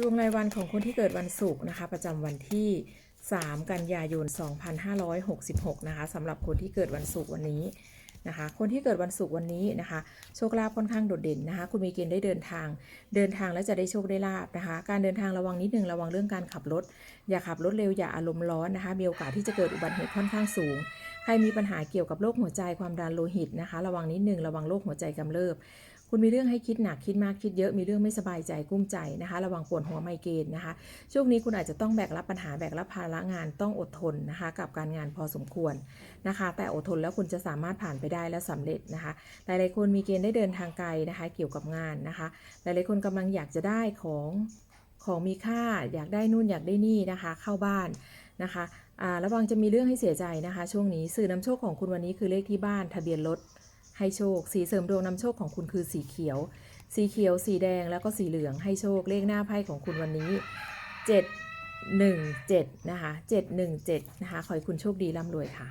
ดวงรายวันของคนที่เกิดวันศุกร์นะคะ ประจำวันที่ 3 กันยายน 2566 นะคะสำหรับคนที่เกิดวันศุกร์วันนี้นะคะ คนที่เกิดวันศุกร์วันนี้นะคะ โชคลาภค่อนข้างโดดเด่นนะคะ คุณมีเกณฑ์ได้เดินทาง เดินทางแล้วจะได้โชคได้ลาบนะคะ การเดินทางระวังนิดนึงระวังเรื่องการขับรถ อย่าขับรถเร็วอย่าอารมณ์ร้อนนะคะ มีโอกาสที่จะเกิดอุบัติเหตุค่อนข้างสูง ใครมีปัญหาเกี่ยวกับโรคหัวใจความดันโลหิตนะคะ ระวังนิดนึงระวังโรคหัวใจกำเริบ คุณมีเรื่องให้คิดหนักคิดมากคิดเยอะมีเรื่องไม่สบายใจกุ้มใจนะคะ ระวังปวดหัวไมเกรนนะคะ ช่วงนี้คุณอาจจะต้องแบกรับปัญหาแบกรับภาระงานต้องอดทนนะคะ กับการงานพอสมควรนะคะ แต่อดทนแล้วคุณจะสามารถผ่านไปได้และสำเร็จนะคะ หลายๆคนมีเกณฑ์ได้เดินทางไกลนะคะ เกี่ยวกับงานนะคะ หลายๆคนกำลังอยากจะได้ของของมีค่าอยากได้นู่นอยากได้นี่นะคะ เข้าบ้านนะคะระวังจะมีเรื่องให้เสียใจนะคะ ช่วงนี้สื่อนำโชคของคุณวันนี้คือเลขที่บ้านทะเบียนรถ ให้โชค สีเสริมดวงนำโชคของคุณคือสีเขียว สีเขียว สีแดงแล้วก็สีเหลืองให้โชคเลขหน้าไพ่ของคุณวันนี้ 717 นะคะ 717 นะคะ ขอให้คุณโชคดีร่ำรวยค่ะ